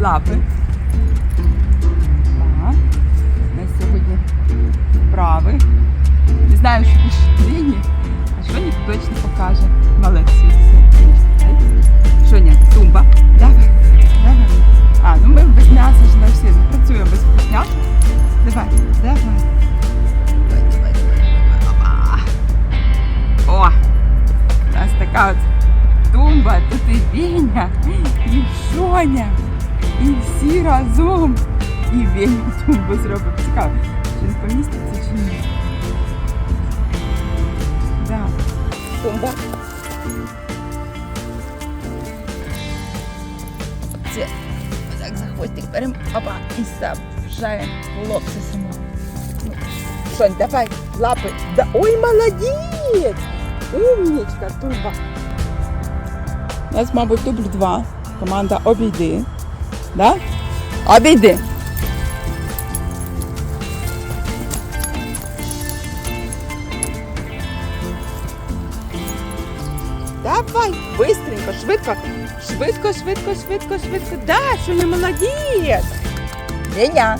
лапи. Так. У нас сьогодні вправи. Не знаю, що пише Лені, а Жоні точно покаже. Молодці. Жоня, тумба. Давай, давай. А, ну ми без м'яса ж на всі працюємо без вкусняк. Давай, давай. Давай, давай, давай, давай. О! У нас така от тумба, тут і Веня, і Жоня, і всі разом. І Веня тумбу зробив. Цікаво, чи він поміститься, чи ні. Да. Тумба. Це так за хвостик беремо, опа, і саджаємо лапси Ну, Сонь, давай, лапи. Да, ой, молодець! Умнічка, тумба. У нас, мабуть, дубль 2. Команда обійди. Да? Обійди. Давай, быстренько, швидко. Швидко, швидко, швидко, швидко. Да, що не молодець. Деня.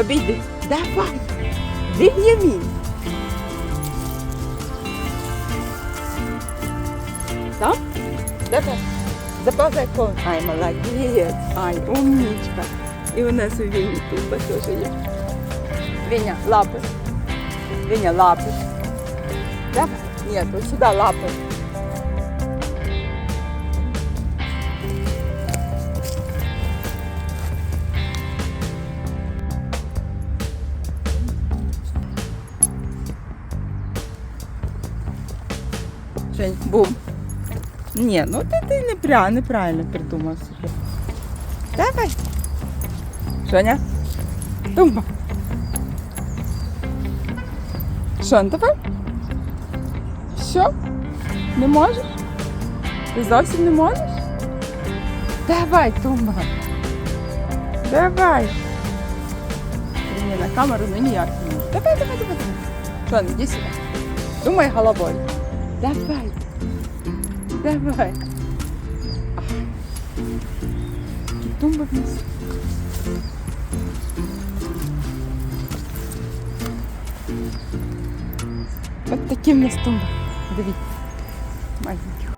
Обійди. Давай. Венямін. Так? Давай. Заповзай кон. Ай, молодець. Ай, умничка. І у нас у Вені тумба теж є. Веня, лапи. Веня, лапи. Давай. Нет, вот сюда лапы. Жень, бум. Не, ну ты, ты неправильно, неправильно придумал себе. Давай. Женя. Тумба. Шон, давай. Що? Не можеш? Ти зовсім не можеш? Давай, Тумба. Давай. Ні, на камеру ну ніяк не можу. Давай, давай, давай, давай. Шон, іди сюди. Думай головою. Давай. Давай. І Тумба вниз. Вот таким у нас тумба. Дивіться. Маленький.